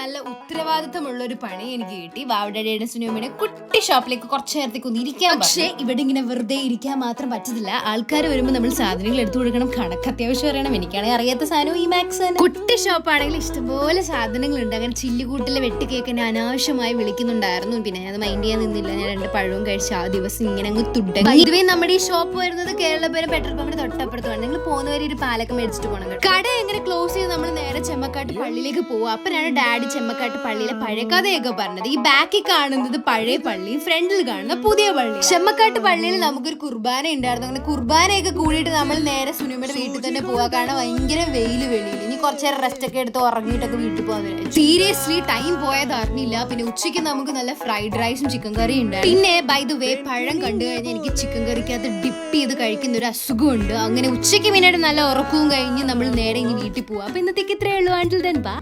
നല്ല ഉത്തരവാദിത്തമുള്ള ഒരു പണി എനിക്ക് കിട്ടി. വാവഡയുടെ സുനിയമ്മയുടെ കുട്ടി ഷോപ്പിലേക്ക് കുറച്ച് നേരത്തേക്ക് ഒന്ന് ഇരിക്കാം പക്ഷേ ഇവിടെ ഇങ്ങനെ വെറുതെ ഇരിക്കാൻ മാത്രം പറ്റത്തില്ല. ആൾക്കാർ വരുമ്പോൾ നമ്മൾ സാധനങ്ങൾ എടുത്തു കൊടുക്കണം. കണക്ക് അത്യാവശ്യം അറിയണം. എനിക്കാണെങ്കിൽ അറിയാത്ത സാധനം ഈ മാക്സ് കുട്ടി ഷോപ്പാണെങ്കിൽ ഇഷ്ടംപോലെ സാധനങ്ങളുണ്ട്. അങ്ങനെ ചില്ലുകൂട്ടിലെ വെട്ടി എന്നെ അനാവശ്യമായി വിളിക്കുന്നുണ്ടായിരുന്നു. പിന്നെ ഞാൻ മൈൻഡ് ചെയ്യാൻ നിന്നില്ല. ഞാൻ രണ്ട് പഴവും കഴിച്ച് ആ ദിവസം ഇങ്ങനെ അങ്ങ് തുടങ്ങി. ഇതുവേ നമ്മുടെ ഈ ഷോപ്പ് വരുന്നത് കേരളപുരം പെട്രോൾ പമ്പിന് തൊട്ടപ്പുറത്താണ് നിങ്ങൾ പോകുന്നവരെ ഒരു പാലൊക്കെ മേടിച്ചിട്ട് പോകണം. കട എങ്ങനെ ക്ലോസ് ചെയ്ത് നമ്മൾ നേരെ ചെമ്മക്കാട്ട് പള്ളിയിലേക്ക് പോവാ അപ്പനാണ് ഡാഡി ചെമ്മക്കാട്ട് പള്ളിയിലെ പഴയ കഥയൊക്കെ പറഞ്ഞത്. ഈ ബാക്കിൽ കാണുന്നത് പഴയ പള്ളി ഫ്രണ്ടിൽ കാണുന്ന പുതിയ പള്ളി. ചെമ്മക്കാട്ട് പള്ളിയിൽ നമുക്കൊരു കുർബാന ഉണ്ടായിരുന്നു അങ്ങനെ കുർബാനയൊക്കെ കൂടിയിട്ട് നമ്മൾ നേരെ സുനിമയുടെ വീട്ടിൽ തന്നെ പോവാ കാരണം ഭയങ്കര വെയിൽ വെളിയിൽ. കുറച്ച് നേരം റെസ്റ്റ് ഒക്കെ എടുത്ത് ഉറങ്ങിയിട്ടൊക്കെ വീട്ടിൽ പോകാൻ സീരിയസ്ലി ടൈം പോയത് അറിഞ്ഞില്ല. പിന്നെ ഉച്ചയ്ക്ക് നമുക്ക് നല്ല ഫ്രൈഡ് റൈസും ചിക്കൻ കറിയും ഉണ്ട് പിന്നെ ബൈ ദ വേ പഴം കണ്ടു കഴിഞ്ഞാൽ എനിക്ക് ചിക്കൻ കറിക്കകത്ത് ഡിപ്പ് ചെയ്ത് കഴിക്കുന്ന ഒരു അസുഖമുണ്ട്. അങ്ങനെ ഉച്ചയ്ക്ക് പിന്നീട് നല്ല ഉറക്കവും കഴിഞ്ഞ് നമ്മൾ നേരെ ഇനി വീട്ടിൽ പോവാം. അപ്പൊ ഇന്നത്തേക്ക് ഇത്രയേ ഉള്ളൂ. ആൻഡിൽ ദൻ ബൈ